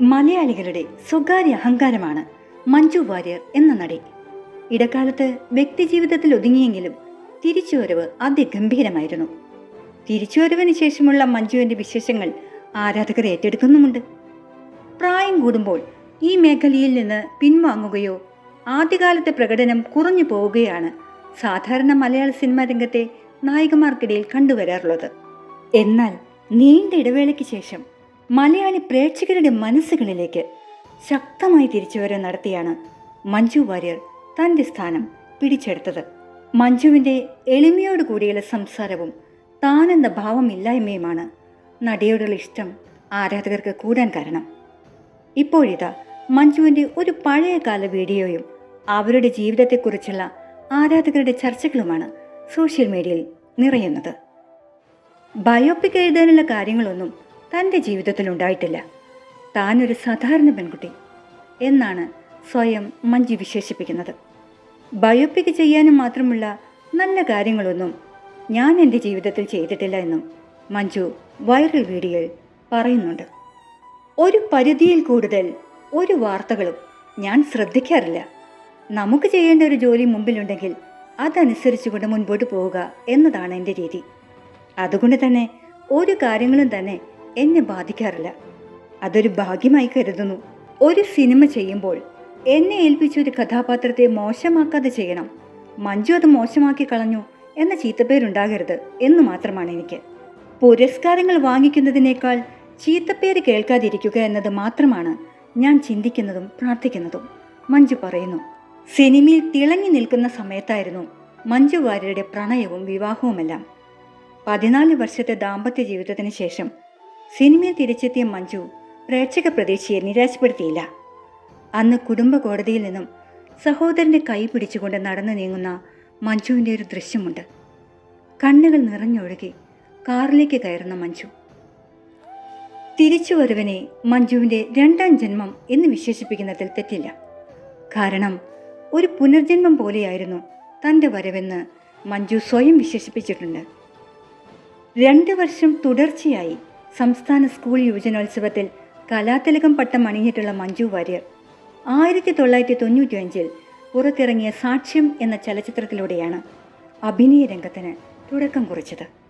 മലയാളികളുടെ സ്വകാര്യ അഹങ്കാരമാണ് മഞ്ജു വാര്യർ എന്ന നടി ഇടക്കാലത്ത് വ്യക്തിജീവിതത്തിൽ ഒതുങ്ങിയെങ്കിലും തിരിച്ചുവരവ് അതിഗംഭീരമായിരുന്നു. തിരിച്ചുവരവിന് ശേഷമുള്ള മഞ്ജുവിന്റെ വിശേഷങ്ങൾ ആരാധകർ ഏറ്റെടുക്കുന്നുമുണ്ട്. പ്രായം കൂടുമ്പോൾ ഈ മേഖലയിൽ നിന്ന് പിൻവാങ്ങുകയോ ആദ്യകാലത്തെ പ്രകടനം കുറഞ്ഞു പോവുകയാണ് സാധാരണ മലയാള സിനിമാ രംഗത്തെ നായികമാർക്കിടയിൽ കണ്ടുവരാറുള്ളത്. എന്നാൽ നീണ്ട ഇടവേളയ്ക്ക് ശേഷം മലയാളി പ്രേക്ഷകരുടെ മനസ്സുകളിലേക്ക് ശക്തമായി തിരിച്ചുവരവ് നടത്തിയാണ് മഞ്ജു വാര്യർ തന്റെ സ്ഥാനം പിടിച്ചെടുത്തത്. മഞ്ജുവിന്റെ എളിമയോട് കൂടിയുള്ള സംസാരവും താനെന്ന ഭാവമില്ലായ്മയുമാണ് നടിയോടുള്ള ഇഷ്ടം ആരാധകർക്ക് കൂടാൻ കാരണം. ഇപ്പോഴിതാ മഞ്ജുവിന്റെ ഒരു പഴയകാല വീഡിയോയും അവരുടെ ജീവിതത്തെക്കുറിച്ചുള്ള ആരാധകരുടെ ചർച്ചകളുമാണ് സോഷ്യൽ മീഡിയയിൽ നിറയുന്നത്. ബയോപിക് എഴുതാനുള്ള കാര്യങ്ങളൊന്നും തന്റെ ജീവിതത്തിൽ ഉണ്ടായിട്ടില്ല. താനൊരു സാധാരണ പെൺകുട്ടി എന്നാണ് സ്വയം മഞ്ജു വിശേഷിപ്പിക്കുന്നത്. ബയോപിക് ചെയ്യാനും മാത്രമുള്ള നല്ല കാര്യങ്ങളൊന്നും ഞാൻ എന്റെ ജീവിതത്തിൽ ചെയ്തിട്ടില്ല എന്നും മഞ്ജു വൈറൽ വീഡിയോയിൽ പറയുന്നുണ്ട്. ഒരു പരിധിയിൽ കൂടുതൽ ഒരു വാർത്തകളും ഞാൻ ശ്രദ്ധിക്കാറില്ല. നമുക്ക് ചെയ്യേണ്ട ഒരു ജോലി മുമ്പിലുണ്ടെങ്കിൽ അതനുസരിച്ചുകൊണ്ട് മുൻപോട്ട് പോവുക എന്നതാണ് എന്റെ രീതി. അതുകൊണ്ട് തന്നെ ഒരു കാര്യങ്ങളും തന്നെ എന്നെ ബാധിക്കാറില്ല. അതൊരു ഭാഗ്യമായി കരുതുന്നു. ഒരു സിനിമ ചെയ്യുമ്പോൾ എന്നെ ഏൽപ്പിച്ച ഒരു കഥാപാത്രത്തെ മോശമാക്കാതെ ചെയ്യണം. മഞ്ജു അത് മോശമാക്കി കളഞ്ഞു എന്ന ചീത്തപ്പേരുണ്ടാകരുത് എന്ന് മാത്രമാണ് എനിക്ക്. പുരസ്കാരങ്ങൾ വാങ്ങിക്കുന്നതിനേക്കാൾ ചീത്തപ്പേര് കേൾക്കാതിരിക്കുക എന്നത് മാത്രമാണ് ഞാൻ ചിന്തിക്കുന്നതും പ്രാർത്ഥിക്കുന്നതും. മഞ്ജു പറയുന്നു സിനിമയിൽ തിളങ്ങി നിൽക്കുന്ന സമയത്തായിരുന്നു മഞ്ജു വാര്യരുടെ പ്രണയവും വിവാഹവുമെല്ലാം. പതിനാല് വർഷത്തെ ദാമ്പത്യ ജീവിതത്തിന് ശേഷം സിനിമയിൽ തിരിച്ചെത്തിയ മഞ്ജു പ്രേക്ഷക പ്രതീക്ഷയെ നിരാശപ്പെടുത്തിയില്ല. അന്ന് കുടുംബ കോടതിയിൽ നിന്നും സഹോദരന്റെ കൈ പിടിച്ചുകൊണ്ട് നടന്നു നീങ്ങുന്ന മഞ്ജുവിന്റെ ഒരു ദൃശ്യമുണ്ട്. കണ്ണുകൾ നിറഞ്ഞൊഴുകി കാറിലേക്ക് കയറുന്ന മഞ്ജു. തിരിച്ചു വരുവനെ മഞ്ജുവിന്റെ രണ്ടാം ജന്മം എന്ന് വിശേഷിപ്പിക്കുന്നതിൽ തെറ്റില്ല. കാരണം ഒരു പുനർജന്മം പോലെയായിരുന്നു തന്റെ വരവെന്ന് മഞ്ജു സ്വയം വിശേഷിപ്പിച്ചിട്ടുണ്ട്. രണ്ട് വർഷം തുടർച്ചയായി സംസ്ഥാന സ്കൂൾ യുവജനോത്സവത്തിൽ കലാതിലകം പട്ടം അണിഞ്ഞിട്ടുള്ള മഞ്ജു വാര്യർ. ആയിരത്തി തൊള്ളായിരത്തി തൊണ്ണൂറ്റി അഞ്ചിൽ പുറത്തിറങ്ങിയ സാക്ഷ്യം എന്ന ചലച്ചിത്രത്തിലൂടെയാണ് അഭിനയ രംഗത്തിന് തുടക്കം കുറിച്ചത്.